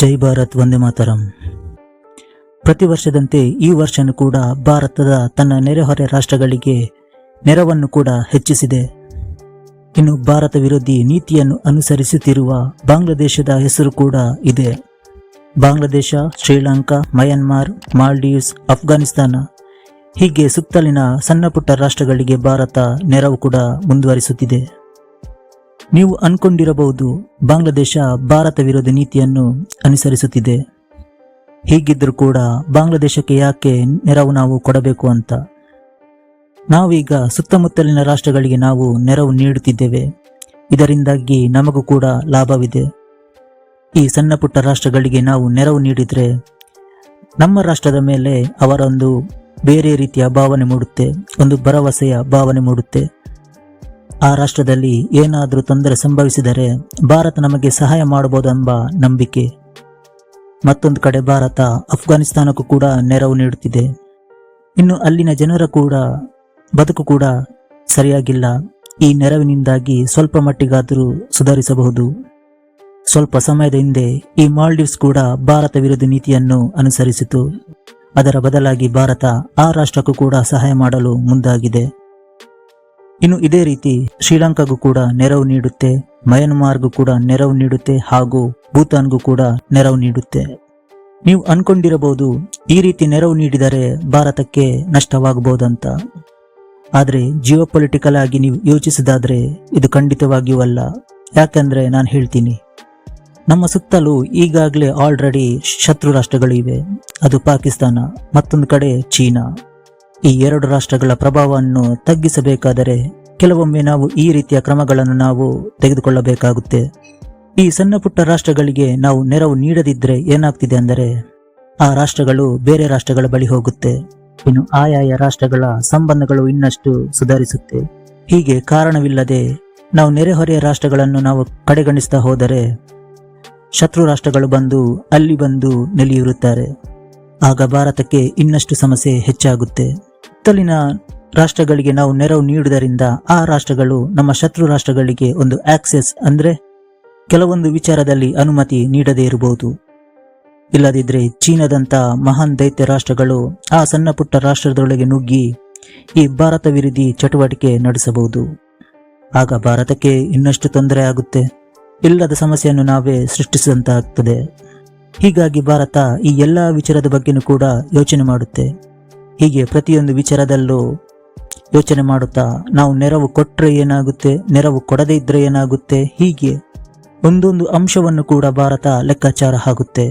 ಜೈ ಭಾರತ್, ವಂದೇ ಮಾತರಂ. ಪ್ರತಿ ವರ್ಷದಂತೆ ಈ ವರ್ಷನೂ ಕೂಡ ಭಾರತದ ತನ್ನ ನೆರೆಹೊರೆ ರಾಷ್ಟ್ರಗಳಿಗೆ ನೆರವನ್ನು ಕೂಡ ಹೆಚ್ಚಿಸಿದೆ. ಇನ್ನು ಭಾರತ ವಿರೋಧಿ ನೀತಿಯನ್ನು ಅನುಸರಿಸುತ್ತಿರುವ ಬಾಂಗ್ಲಾದೇಶದ ಹೆಸರು ಕೂಡ ಇದೆ. ಬಾಂಗ್ಲಾದೇಶ, ಶ್ರೀಲಂಕಾ, ಮಯನ್ಮಾರ್, ಮಾಲ್ಡೀವ್ಸ್ ಅಫ್ಘಾನಿಸ್ತಾನ ಹೀಗೆ ಸುತ್ತಲಿನ ಸಣ್ಣಪುಟ್ಟ ರಾಷ್ಟ್ರಗಳಿಗೆ ಭಾರತ ನೆರವು ಕೂಡ ಮುಂದುವರಿಸುತ್ತಿದೆ. ನೀವು ಅನ್ಕೊಂಡಿರಬಹುದು ಬಾಂಗ್ಲಾದೇಶ ಭಾರತ ವಿರೋಧಿ ನೀತಿಯನ್ನು ಅನುಸರಿಸುತ್ತಿದೆ. ಹೀಗಿದ್ದರೂ ಕೂಡ ಬಾಂಗ್ಲಾದೇಶಕ್ಕೆ ಯಾಕೆ ನೆರವು ನಾವು ಕೊಡಬೇಕು ಅಂತ? ನಾವೀಗ ಸುತ್ತಮುತ್ತಲಿನ ರಾಷ್ಟ್ರಗಳಿಗೆ ನಾವು ನೆರವು ನೀಡುತ್ತಿದ್ದೇವೆ. ಇದರಿಂದಾಗಿ ನಮಗೂ ಕೂಡ ಲಾಭವಿದೆ. ಈ ಸಣ್ಣ ಪುಟ್ಟ ರಾಷ್ಟ್ರಗಳಿಗೆ ನಾವು ನೆರವು ನೀಡಿದರೆ ನಮ್ಮ ರಾಷ್ಟ್ರದ ಮೇಲೆ ಅವರೊಂದು ಬೇರೆ ರೀತಿಯ ಭಾವನೆ ಮೂಡುತ್ತೆ, ಒಂದು ಭರವಸೆಯ ಭಾವನೆ ಮೂಡುತ್ತೆ. ಆ ರಾಷ್ಟ್ರದಲ್ಲಿ ಏನಾದರೂ ತೊಂದರೆ ಸಂಭವಿಸಿದರೆ ಭಾರತ ನಮಗೆ ಸಹಾಯ ಮಾಡಬಹುದೆಂಬ ನಂಬಿಕೆ. ಮತ್ತೊಂದು ಕಡೆ ಭಾರತ ಅಫ್ಘಾನಿಸ್ತಾನಕ್ಕೂ ಕೂಡ ನೆರವು ನೀಡುತ್ತಿದೆ. ಇನ್ನು ಅಲ್ಲಿನ ಜನರ ಕೂಡ, ಬದುಕು ಕೂಡ ಸರಿಯಾಗಿಲ್ಲ. ಈ ನೆರವಿನಿಂದಾಗಿ ಸ್ವಲ್ಪ ಮಟ್ಟಿಗಾದರೂ ಸುಧಾರಿಸಬಹುದು. ಸ್ವಲ್ಪ ಸಮಯದ ಹಿಂದೆ ಈ ಮಾಲ್ಡೀವ್ಸ್ ಕೂಡ ಭಾರತ ವಿರೋಧಿ ನೀತಿಯನ್ನು ಅನುಸರಿಸಿತು. ಅದರ ಬದಲಾಗಿ ಭಾರತ ಆ ರಾಷ್ಟ್ರಕ್ಕೂ ಕೂಡ ಸಹಾಯ ಮಾಡಲು ಮುಂದಾಗಿದೆ. ಇನ್ನು ಇದೇ ರೀತಿ ಶ್ರೀಲಂಕಾಗೂ ಕೂಡ ನೆರವು ನೀಡುತ್ತೆ, ಮಯನ್ಮಾರ್ಗೂ ಕೂಡ ನೆರವು ನೀಡುತ್ತೆ ಹಾಗೂ ಭೂತಾನ್ಗೂ ಕೂಡ ನೆರವು ನೀಡುತ್ತೆ. ನೀವು ಅನ್ಕೊಂಡಿರಬಹುದು ಈ ರೀತಿ ನೆರವು ನೀಡಿದರೆ ಭಾರತಕ್ಕೆ ನಷ್ಟವಾಗಬಹುದಂತ. ಆದರೆ ಜಿಯೋ ಪೊಲಿಟಿಕಲ್ ಆಗಿ ನೀವು ಯೋಚಿಸಿದಾದ್ರೆ ಇದು ಖಂಡಿತವಾಗಿಯೂ ಅಲ್ಲ. ಯಾಕಂದ್ರೆ ನಾನು ಹೇಳ್ತೀನಿ, ನಮ್ಮ ಸುತ್ತಲೂ ಈಗಾಗಲೇ ಆಲ್ರೆಡಿ ಶತ್ರು ರಾಷ್ಟ್ರಗಳು ಇವೆ. ಅದು ಪಾಕಿಸ್ತಾನ, ಮತ್ತೊಂದು ಕಡೆ ಚೀನಾ. ಈ ಎರಡು ರಾಷ್ಟ್ರಗಳ ಪ್ರಭಾವವನ್ನು ತಗ್ಗಿಸಬೇಕಾದರೆ ಕೆಲವೊಮ್ಮೆ ನಾವು ಈ ರೀತಿಯ ಕ್ರಮಗಳನ್ನು ನಾವು ತೆಗೆದುಕೊಳ್ಳಬೇಕಾಗುತ್ತೆ. ಈ ಸಣ್ಣ ಪುಟ್ಟ ರಾಷ್ಟ್ರಗಳಿಗೆ ನಾವು ನೆರವು ನೀಡದಿದ್ದರೆ ಏನಾಗ್ತಿದೆ ಅಂದರೆ, ಆ ರಾಷ್ಟ್ರಗಳು ಬೇರೆ ರಾಷ್ಟ್ರಗಳ ಬಳಿ ಹೋಗುತ್ತೆ. ಇನ್ನು ಆಯಾಯ ರಾಷ್ಟ್ರಗಳ ಸಂಬಂಧಗಳು ಇನ್ನಷ್ಟು ಸುಧಾರಿಸುತ್ತೆ. ಹೀಗೆ ಕಾರಣವಿಲ್ಲದೆ ನಾವು ನೆರೆಹೊರೆಯ ರಾಷ್ಟ್ರಗಳನ್ನು ನಾವು ಕಡೆಗಣಿಸ್ತಾ ಹೋದರೆ, ಶತ್ರು ರಾಷ್ಟ್ರಗಳು ಬಂದು ಅಲ್ಲಿ ಬಂದು ನೆಲೆಯೂರುತ್ತಾರೆ. ಆಗ ಭಾರತಕ್ಕೆ ಇನ್ನಷ್ಟು ಸಮಸ್ಯೆ ಹೆಚ್ಚಾಗುತ್ತೆ. ಸುತ್ತಲಿನ ರಾಷ್ಟ್ರಗಳಿಗೆ ನಾವು ನೆರವು ನೀಡುವುದರಿಂದ ಆ ರಾಷ್ಟ್ರಗಳು ನಮ್ಮ ಶತ್ರು ರಾಷ್ಟ್ರಗಳಿಗೆ ಒಂದು ಆಕ್ಸೆಸ್ ಅಂದ್ರೆ ಕೆಲವೊಂದು ವಿಚಾರದಲ್ಲಿ ಅನುಮತಿ ನೀಡದೇ ಇರಬಹುದು. ಇಲ್ಲದಿದ್ರೆ ಚೀನಾದಂತ ಮಹಾನ್ ದೈತ್ಯ ರಾಷ್ಟ್ರಗಳು ಆ ಸಣ್ಣ ಪುಟ್ಟ ರಾಷ್ಟ್ರದೊಳಗೆ ನುಗ್ಗಿ ಈ ಭಾರತ ವಿರೋಧಿ ಚಟುವಟಿಕೆ ನಡೆಸಬಹುದು. ಆಗ ಭಾರತಕ್ಕೆ ಇನ್ನಷ್ಟು ತೊಂದರೆ ಆಗುತ್ತೆ. ಇಲ್ಲದ ಸಮಸ್ಯೆಯನ್ನು ನಾವೇ ಸೃಷ್ಟಿಸಿದಂತಾಗ್ತದೆ. ಹೀಗಾಗಿ ಭಾರತ ಈ ಎಲ್ಲ ವಿಚಾರದ ಬಗ್ಗೆನೂ ಕೂಡ ಯೋಚನೆ ಮಾಡುತ್ತೆ. ಹೀಗೆ ಪ್ರತಿಯೊಂದು ವಿಚಾರದಲ್ಲೂ ಯೋಚನೆ ಮಾಡುತ್ತಾ, ನಾವು ನೆರವು ಕೊಟ್ಟರೆ ಏನಾಗುತ್ತೆ? ನೆರವು ಕೊಡದೇ ಇದ್ರೆ ಏನಾಗುತ್ತೆ? ಹೀಗೆ ಒಂದೊಂದು ಅಂಶವನ್ನು ಕೂಡ ಭಾರತ ಲೆಕ್ಕಾಚಾರ ಆಗುತ್ತೆ.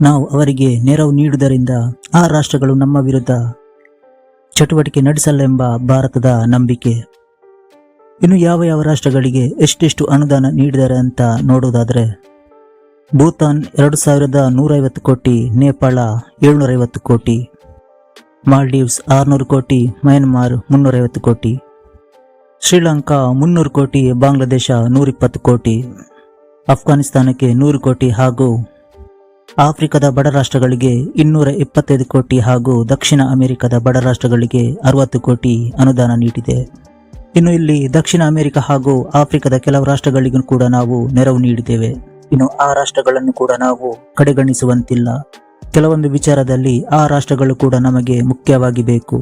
ನಾವು ಅವರಿಗೆ ನೆರವು ನೀಡುವುದರಿಂದ ಆ ರಾಷ್ಟ್ರಗಳು ನಮ್ಮ ವಿರುದ್ಧ ಚಟುವಟಿಕೆ ನಡೆಸಲೆಂಬ ಭಾರತದ ನಂಬಿಕೆ. ಇನ್ನು ಯಾವ ಯಾವ ರಾಷ್ಟ್ರಗಳಿಗೆ ಎಷ್ಟೆಷ್ಟು ಅನುದಾನ ನೀಡಿದ್ದಾರೆ ಅಂತ ನೋಡೋದಾದರೆ, ಭೂತಾನ್ ಎರಡು ಸಾವಿರದ ನೂರೈವತ್ತು ಕೋಟಿ, ನೇಪಾಳ ಏಳ್ನೂರೈವತ್ತು ಕೋಟಿ ಮಾಲ್ಡೀವ್ಸ್ ಆರುನೂರು ಕೋಟಿ, ಮಯನ್ಮಾರ್ ಮುನ್ನೂರೈವತ್ತು ಕೋಟಿ. ಶ್ರೀಲಂಕಾ ಮುನ್ನೂರು ಕೋಟಿ, ಬಾಂಗ್ಲಾದೇಶ ನೂರಿಪ್ಪತ್ತು ಕೋಟಿ. ಅಫ್ಘಾನಿಸ್ತಾನಕ್ಕೆ ನೂರು ಕೋಟಿ ಹಾಗೂ ಆಫ್ರಿಕಾದ ಬಡ ರಾಷ್ಟ್ರಗಳಿಗೆ ಇನ್ನೂರ ಇಪ್ಪತ್ತೈದು ಕೋಟಿ ಹಾಗೂ ದಕ್ಷಿಣ ಅಮೆರಿಕದ ಬಡ ರಾಷ್ಟ್ರಗಳಿಗೆ ಅರವತ್ತು ಕೋಟಿ ಅನುದಾನ ನೀಡಿದೆ. ಇನ್ನು ಇಲ್ಲಿ ದಕ್ಷಿಣ ಅಮೆರಿಕ ಹಾಗೂ ಆಫ್ರಿಕಾದ ಕೆಲವು ರಾಷ್ಟ್ರಗಳಿಗೂ ಕೂಡ ನಾವು ನೆರವು ನೀಡಿದ್ದೇವೆ. ಇನ್ನು ಆ ರಾಷ್ಟ್ರಗಳನ್ನು ಕೂಡ ನಾವು ಕಡೆಗಣಿಸುವಂತಿಲ್ಲ. ಕೆಲವೊಂದು ವಿಚಾರದಲ್ಲಿ ಆ ರಾಷ್ಟ್ರಗಳು ಕೂಡ ನಮಗೆ ಮುಖ್ಯವಾಗಿ ಬೇಕು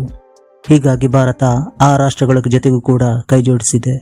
ಹೀಗಾಗಿ ಭಾರತ ಆ ರಾಷ್ಟ್ರಗಳ ಜೊತೆಗೂ ಕೂಡ ಕೈಜೋಡಿಸಿದೆ.